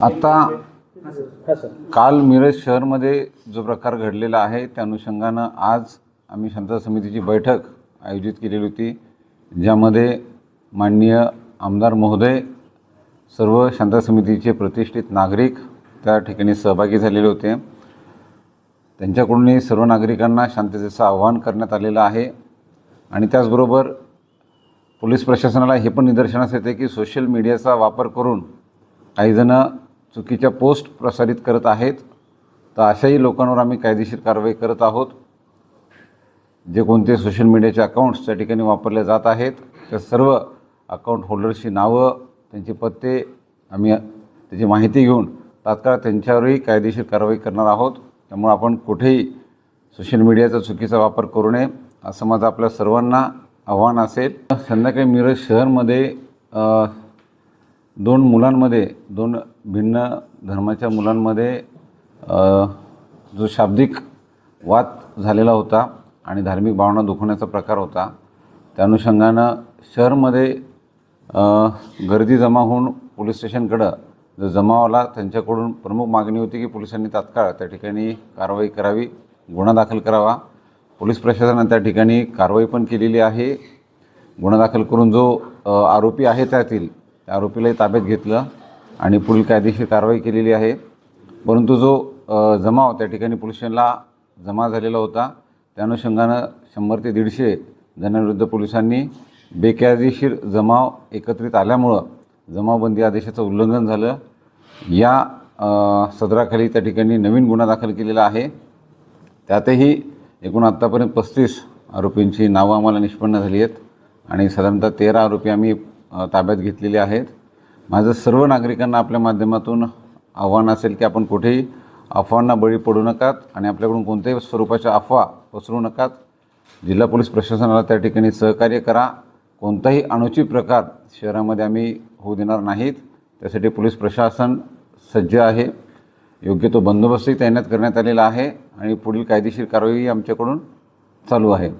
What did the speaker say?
आता काल मिरज शहरमध्ये जो प्रकार घडलेला आहे त्या अनुषंगानं आज आम्ही शांतता समितीची बैठक आयोजित केलेली होती ज्यामध्ये माननीय आमदार महोदय सर्व शांतता समितीचे प्रतिष्ठित नागरिक त्या ठिकाणी सहभागी झालेले होते. त्यांच्याकडूनही सर्व नागरिकांना शांततेचं आवाहन करण्यात आलेलं आहे. आणि त्याचबरोबर पोलीस प्रशासनाला हे पण निदर्शनास येते की सोशल मीडियाचा वापर करून काहीजणं चुकीच्या पोस्ट प्रसारित करत आहेत तर अशाही लोकांवर आम्ही कायदेशीर कारवाई करत आहोत. जे कोणते सोशल मीडियाचे अकाउंट्स त्या ठिकाणी वापरले जात आहेत त्या सर्व अकाउंट होल्डर्सची नावं त्यांचे पत्ते आम्ही त्याची माहिती घेऊन तात्काळ त्यांच्यावरही कायदेशीर कारवाई करणार आहोत. त्यामुळे आपण कुठेही सोशल मीडियाचा चुकीचा वापर करू नये असं माझं आपल्या सर्वांना आव्हान असेल. संध्याकाळी मिरज शहरमध्ये दोन मुलांमध्ये दोन भिन्न धर्माच्या मुलांमध्ये जो शाब्दिक वाद झालेला होता आणि धार्मिक भावना दुखवण्याचा प्रकार होता त्या अनुषंगानं शहरमध्ये गर्दी जमा होऊन पोलीस स्टेशनकडं जो जमाव आला त्यांच्याकडून प्रमुख मागणी होती की पोलिसांनी तात्काळ त्या ठिकाणी कारवाई करावी गुन्हा दाखल करावा. पोलीस प्रशासनाने त्या ठिकाणी कारवाई पण केलेली आहे. गुन्हा दाखल करून जो आरोपी आहे त्यातील त्या आरोपीलाही ताब्यात घेतलं आणि पुढील कायदेशीर कारवाई केलेली आहे. परंतु जो जमाव त्या ठिकाणी पोलीस स्टेशनला जमा झालेला होता. त्या अनुषंगानं शंभर ते दीडशे जणांविरुद्ध पोलिसांनी बेकायदेशीर जमाव एकत्रित आल्यामुळं जमावबंदी आदेशाचं उल्लंघन झालं. या सदराखाली त्या ठिकाणी नवीन गुन्हा दाखल केलेला आहे. त्यातही एकूण आत्तापर्यंत पस्तीस आरोपींची नावं आम्हाला निष्पन्न झाली आहेत. आणि साधारणतः तेरा आरोपी आम्ही ताब्यात घेतलेले आहेत. माझं सर्व नागरिकांना आपल्या माध्यमातून आव्हान असेल की आपण कुठेही अफवांना बळी पडू नकात आणि आपल्याकडून कोणत्याही स्वरूपाच्या अफवा पसरू नकात. जिल्हा पोलीस प्रशासनाला त्या ठिकाणी सहकार्य करा. कोणताही अणुचित प्रकार शहरामध्ये आम्ही होऊ देणार नाहीत. त्यासाठी पोलीस प्रशासन सज्ज आहे. योग्य तो बंदोबस्तही तैनात करण्यात आलेला आहे आणि पुढील कायदेशीर कारवाई आमच्याकडून चालू आहे.